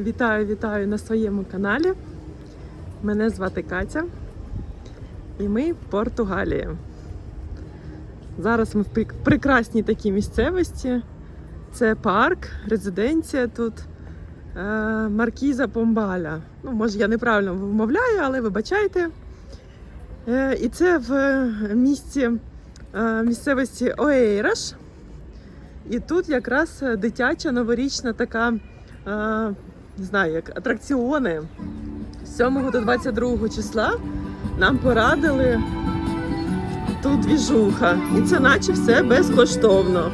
Вітаю, вітаю на своєму каналі. Мене звати Катя. І ми в Португалії. Зараз ми в прекрасній такій місцевості. Це парк, резиденція тут е, Маркіза Помбаля. Ну, може, я неправильно вимовляю, але вибачайте. Е, і це в місті е, місцевості Оейраш. І тут якраз дитяча новорічна така, е, не знаю, як атракціони. З 7 до 22 числа нам порадили тут двіжуха. І це наче все безкоштовно.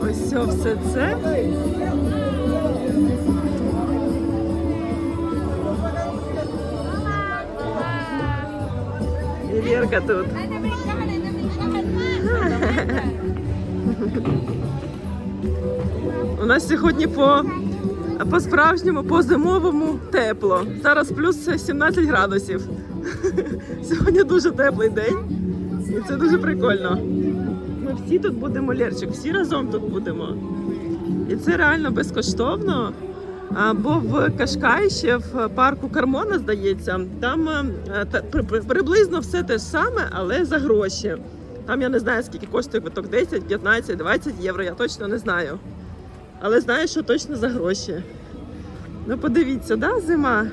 Ось все це. І Вірка тут. У нас сьогодні по, по справжньому, по зимовому тепло. Зараз плюс 17 градусів. Сьогодні дуже теплий день. І це дуже прикольно. Ми всі тут будемо Лерчик, всі разом тут будемо. І це реально безкоштовно. Бо в Кашкаї ще в парку Кармона, здається, там е, та- при- при- приблизно все те ж саме, але за гроші. Там я не знаю, скільки коштує квиток 10, 15, 20 євро, я точно не знаю. Але знаю, що точно за гроші. Ну, подивіться, да, зима.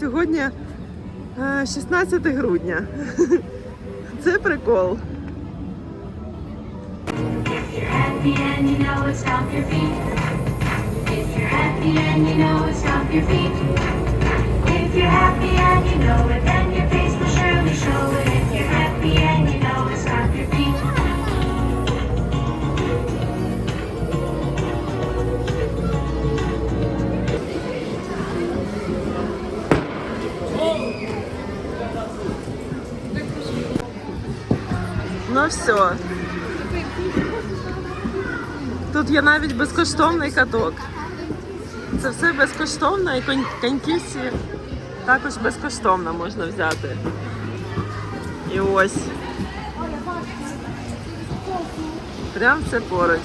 Сьогодні е, 16 грудня. Це прикол. If you're happy and you know it, stomp your feet. Все. Тут є навіть безкоштовний каток. Це все безкоштовно і конь- коньки всі також безкоштовно можна взяти. І ось. Прям це поруч.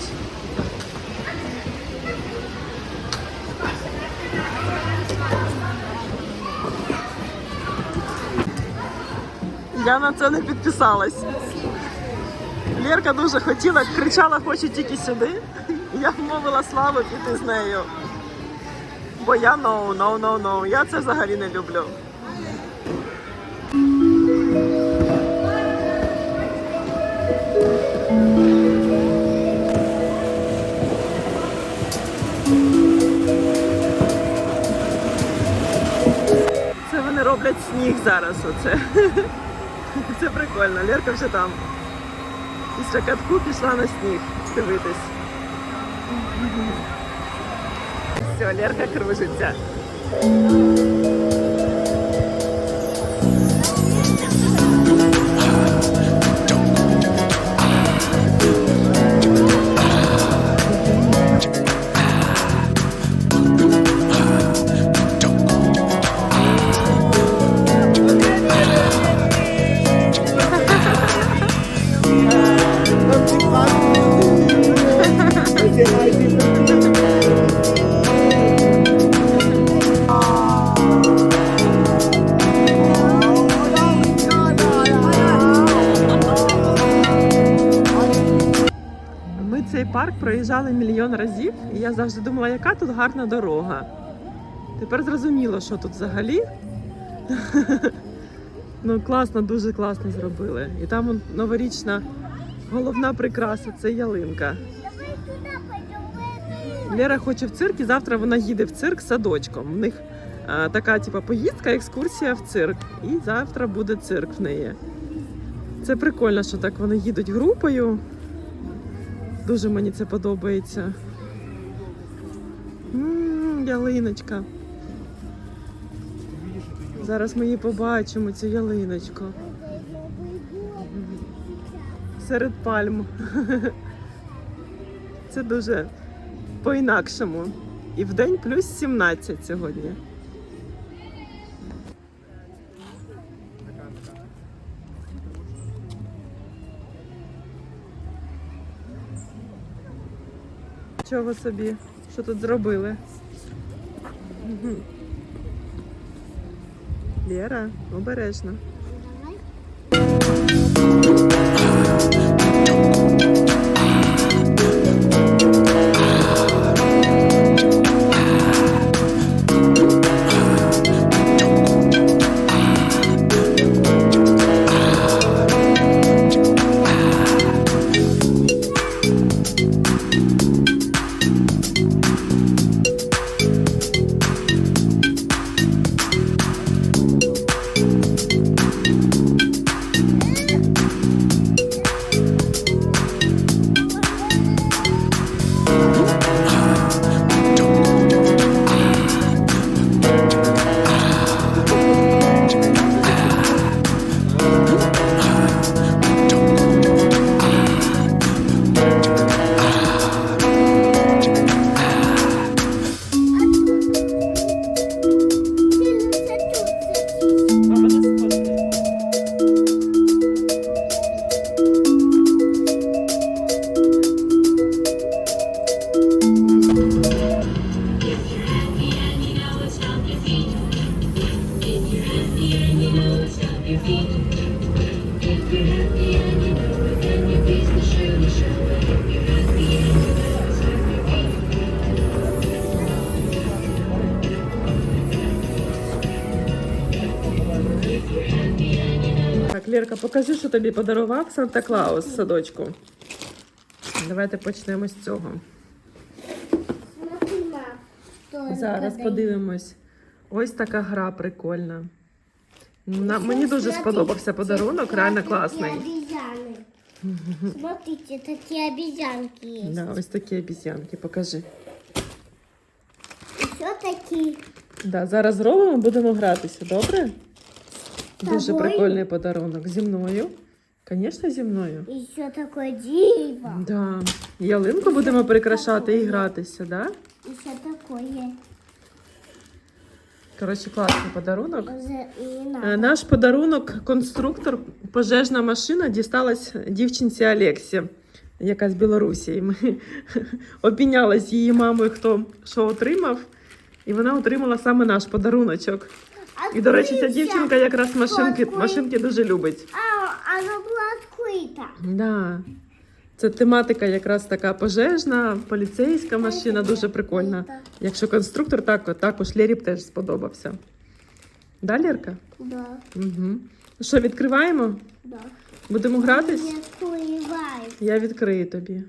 Я на це не підписалась. Лерка дуже хотіла, кричала, хочу тільки сюди. Я вмовила Славу піти з нею. Бо я no, no, no, no. Я це взагалі не люблю. Це вони роблять сніг зараз. Оце. Це прикольно. Лерка вже там. Після катку пішла на сніг дивитись. Все, Лерка кружиться. Парк проїжджали мільйон разів, і я завжди думала, яка тут гарна дорога. Тепер зрозуміло, що тут взагалі. Ну, класно, дуже класно зробили. І там новорічна головна прикраса це ялинка. Лера хоче в цирк, і завтра вона їде в цирк з садочком. У них а, така, типу, поїздка, екскурсія в цирк. І завтра буде цирк в неї. Це прикольно, що так вони їдуть групою. Дуже мені це подобається. М, ялиночка. Зараз ми її побачимо, цю ялиночку. Серед пальм. Це дуже по-інакшому. І в день плюс 17 сьогодні. Чого собі? Що тут зробили? Лєра, обережно. Так, Лєрка, покажи, що тобі подарував Санта Клаус садочку. Давайте почнемо з цього. Зараз подивимось. Ось така гра прикольна. На, мені дуже сподобався подарунок, реально класний. Смотрите, такие обезьянки есть. Да, ось такі обізянки, покажи. Еще такие. Да, зараз зробимо, будемо гратися, добре? Дуже тобою? прикольний подарунок. Зі мною. Звісно, зі мною. Еще такое диво. Да. Ялинку будемо прикрашати і гратися, да? Еще такое. Коротше, класний подарунок. Уже не Е, надо. Наш подарунок, конструктор, пожежна машина, дісталась дівчинці Алексі, яка з Білорусі. І Ми обмінялись її мамою, хто що отримав, і вона отримала саме наш подаруночок. І, до речі, ця Открыйся. дівчинка якраз машинки, Открой. машинки дуже любить. А, оно было открыто. Да. Це тематика якраз така пожежна, поліцейська машина, дуже прикольна. Якщо конструктор так, також Лєрі б теж сподобався. Да, Лєрка? Да, Угу. Що, відкриваємо? да. Будемо гратись? Не открывай. Я відкрию тобі.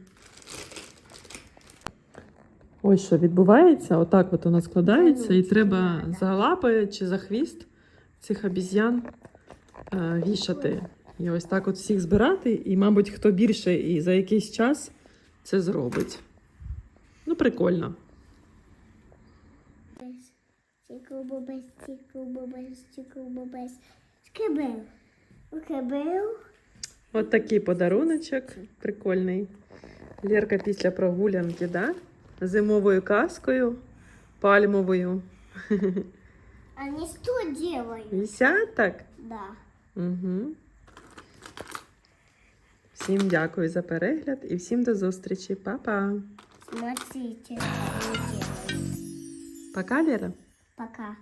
Ось що відбувається. Отак от вона складається, і треба за лапи чи за хвіст цих обіз'ян е, вішати. І ось так от всіх збирати, і, мабуть, хто більше і за якийсь час це зробить. Ну, прикольно. От такий подаруночок прикольний. Лєрка після прогулянки, да? Зимовою каскою, пальмовою. Они что делают? Вісять так? Да. Угу. Всім дякую за перегляд і всім до зустрічі. Па-па. Смотрите. Пока, Лера. Пока.